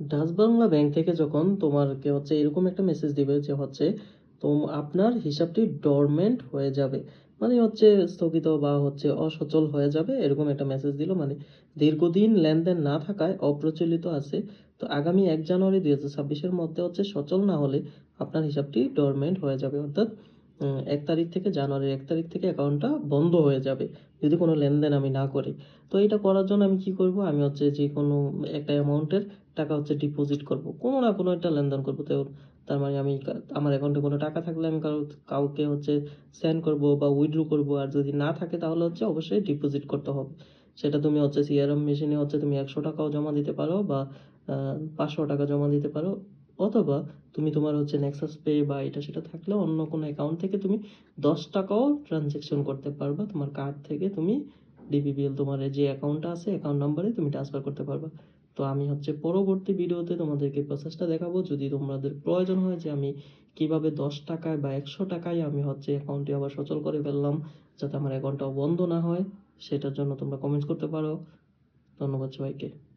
Dutch Bangla bank থেকে যখন তোমারকে হচ্ছে এরকম একটা মেসেজ দিবে যে হচ্ছে, তোম, আপনার হিসাবটি ডরমেন্ট হয়ে যাবে। মানে হচ্ছে স্থগিত বা হচ্ছে অসচল হয়ে যাবে, এরকম একটা মেসেজ দিল। মানে দীর্ঘদিন লেনদেন না থাকায় অপ্রচলিত আছে। তো আগামী এক জানুয়ারি দুই হাজার ছাব্বিশের মধ্যে হচ্ছে সচল না হলে আপনার হিসাবটি ডরমেন্ট হয়ে যাবে। অর্থাৎ এক তারিখ থেকে জানুয়ারির এক তারিখ থেকে অ্যাকাউন্টটা বন্ধ হয়ে যাবে, যদি কোনো লেনদেন আমি না করি। তো এটা করার জন্য আমি কি করব? আমি হচ্ছে যে কোনো একটা অ্যামাউন্টের টাকা হচ্ছে ডিপোজিট করব। কোনো না কোনো একটা লেনদেন করব। তো তার মানে আমি আমার অ্যাকাউন্টে কোনো টাকা থাকলে আমি কারও, কাউকে হচ্ছে সেন্ড করব বা উইথড্র করব। আর যদি না থাকে তাহলে হচ্ছে অবশ্যই ডিপোজিট করতে হবে। সেটা তুমি হচ্ছে সিআরএম মেশিনে হচ্ছে তুমি একশো টাকাও জমা দিতে পারো বা পাঁচশো টাকা জমা দিতে পারো। অথবা তুমি তোমার হচ্ছে নেক্সাস পে বা এটা সেটা থাকলে অন্য কোনো অ্যাকাউন্ট থেকে তুমি দশ টাকাও ট্রানজ্যাকশন করতে পারবা। তোমার কার্ড থেকে তুমি ডিবিবিএল তোমার যে অ্যাকাউন্টটা আছে অ্যাকাউন্ট নাম্বারে তুমি ট্রান্সফার করতে পারবা। তো আমি হচ্ছে পরবর্তী ভিডিওতে তোমাদেরকে প্রসেসটা দেখাবো। যদি তোমাদের প্রয়োজন হয় যে আমি কীভাবে দশ টাকায় বা একশো টাকায় আমি হচ্ছে অ্যাকাউন্টটি আবার সচল করে ফেললাম, যাতে আমার অ্যাকাউন্টটাও বন্ধ না হয়, সেটার জন্য তোমরা কমেন্টস করতে পারো। ধন্যবাদ সবাইকে।